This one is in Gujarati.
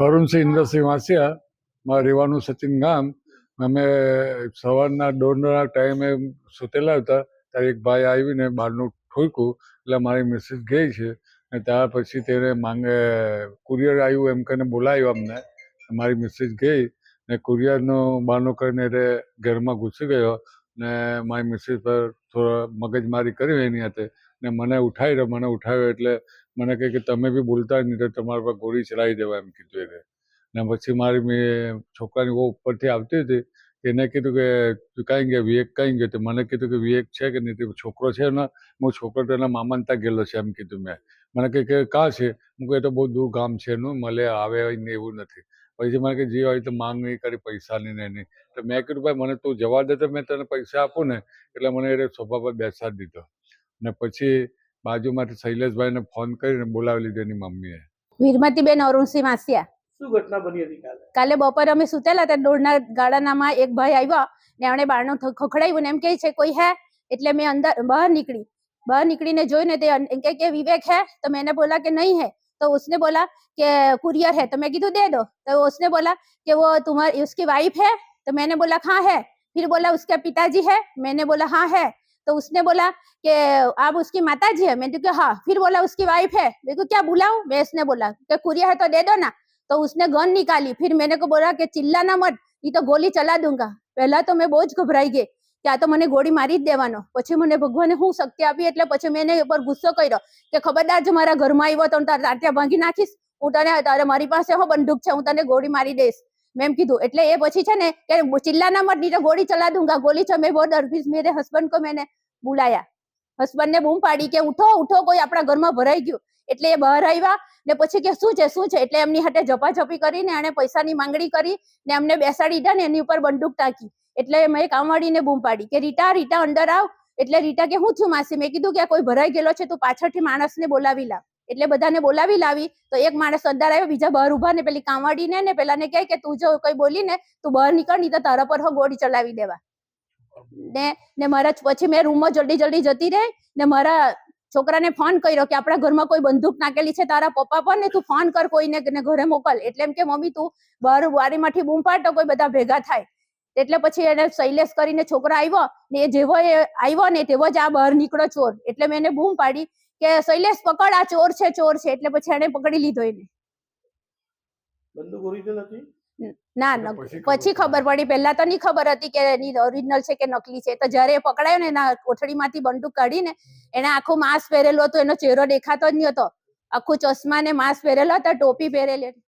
વરુણસિંહ ઇન્દ્રસિંહ વાંસિયા મારા રહેવાનું સચિન ગામ. અમે સવારના દોઢના ટાઈમે સુતેલા હતા, ત્યારે એક ભાઈ આવીને બહારનું ઠોક્યું, એટલે મારી મિસિસ ગઈ છે. અને ત્યાર પછી તેને માંગે, કુરિયર આવ્યું એમ કહીને બોલાવ્યું અમને. મારી મિસિસ ગઈ ને કુરિયરનો બહાનું કરીને ઘરમાં ઘૂસી ગયો. ને મારી મિસિસ પર થોડો મગજમારી કરી એની હાથે ને મને ઉઠાવી મને ઉઠાવ્યો એટલે મને કહે કે તમે બી બોલતા નહીં, તો તમારા પર ગોળી ચલાવી દેવા એમ કીધું એને. ને પછી મારી મેં છોકરાની બહુ ઉપરથી આવતી હતી, એને કીધું કે તું કાંઈ ગયો, વિવેક કાંઈ ગયો? તો મને કીધું કે વિવેક છે કે નહીં? છોકરો છે ને, હું છોકરો તો એના મામાને ત્યાં ગયેલો છે એમ કીધું મેં. મને કહે કે, કાં છે? હું કહે તો બહુ દૂર ગામ છે એનું, મળે, આવે એવું નથી. પછી મને કે જે હોય તો માંગણી કરી પૈસાની ને એની. તો મેં કીધું ભાઈ મને તું જવા દે તો મેં તને પૈસા આપું ને. એટલે મને એ સોફા પર બેસાડી દીધો. ને પછી બાજુમાંથી શૈલેષભાઈને ફોન કરીને બોલાવી લીધો એની મમ્મીએ. વીરમતીબેન અરુણસિંહ માસિયા કાલે? બપોરે અમે સુતેલા હતા દોડના ગાડાનામાં એક ભાઈ આવ્યો ને એણે બારણું ખખડાવ્યું ને એમ કે છે કોઈ હે? એટલે મેં અંદર બહાર નીકળી. બહાર નીકળીને જોઈને તે કે વિવેક હે? તો મેં એને બોલા કે નહીં હે. तो उसने बोला कि, कुरियर है तो मैं की तो दे दो। तो उसने बोला कि, वो तुम्हारी, उसकी वाइफ है। तो मैंने बोला हाँ है। फिर बोला, उसका पिताजी है? मैंने बोला हाँ है। तो उसने बोला कि, आप उसकी माता जी है? मैंने कहा हाँ। फिर बोला, उसकी वाइफ है? देखो क्या बुलाऊ? मैं उसने बोला कि, कुरियर है तो दे दो ना। तो उसने गन निकाली। फिर मैंने को बोला कि, चिल्लाना मत, ये तो गोली चला दूँगा। पहला तो मैं बहुत घबराई गई। કે આ તો મને ગોળી મારી જ દેવાનો. પછી મને ભગવાને હું શક્તિ આપી એટલે પછી મેં એને ઉપર ગુસ્સો કર્યો કે ખબરદાર જો મારા ઘરમાં આવ્યો તો તારે તાત્યા ભાંગી નાખીશ. હું તને તારે મારી પાસે હો બંદૂક છે, હું તને ગોળી મારી દઈશ. મેમ કીધું. એટલે એ પછી છે ને કે ચિલ્લાના મત નહીં ગોળી ચલા દુંગા ગોળી છે મેં બહુ ડરભીસ મેરે હસબન્ડ કો મેને બુલાયા. હસબન્ડ ને બૂમ પાડી કે ઉઠો ઉઠો કોઈ આપણા ઘરમાં ભરાઈ ગયું. એટલે એ બહાર આવ્યા ને પછી કે શું છે શું છે? એટલે એમની હાથે ઝપાઝપી કરીને એને પૈસાની માંગણી કરી ને એમને બેસાડી દીધા ને એની ઉપર બંદૂક ટાંકી. એટલે મેં કામવાળીને બૂમ પાડી કે, રીટા રીટા, અંદર આવ. એટલે રીટા કે, હું છું માસી. મેં કીધું કે, આ કોઈ ભરાઈ ગયેલો છે, તું પાછળથી માણસને બોલાવી લાવ. એટલે બધાને બોલાવી લાવી, તો એક માણસ અંદર આવ્યો, બીજા બહાર ઊભા ને પેલી કામવાડીને ને પેલાને કહે કે, તું જો કોઈ બોલી ને, તું બહાર નીકળ, નહીં તો તારા પર હો ગોળી ચલાવી દેવા. ને ને મારા પછી મેં રૂમમાં જલ્દી જલ્દી જતી રહી, ને મારા છોકરાને ફોન કર્યો કે, આપણા ઘરમાં કોઈ બંદૂક નાખેલી છે તારા પપ્પા પર ને, તું ફોન કર કોઈને ઘરે મોકલ. એટલે એમ કે, મમ્મી, તું બહાર વાડીમાંથી બૂમ પાડ તો કોઈ બધા ભેગા થાય. એટલે પછી એને શૈલેષ કરીને છોકરો આવ્યો ને એ જેવો એ આવ્યો ને તેવો જ આ બહાર નીકળો ચોર. એટલે મેં એને બૂમ પાડી કે શૈલેષ પકડ આ ચોર છે ચોર છે. એટલે પછી એને પકડી લીધો એને. બંદૂક ઓરિજિનલ હતી? ના ન- પછી ખબર પડી. પહેલા તો નહીં ખબર હતી કે એની ઓરિજિનલ છે કે નકલી છે. તો જ્યારે એ પકડાયો ને એના કોઠડીમાંથી બંદૂક કાઢીને એને આખું માસ્ક પહેરેલું હતું. એનો ચહેરો દેખાતો જ નહીં હતો આખું ચશ્મા ને માસ્ક પહેરેલો હતો ટોપી પહેરેલી હતી.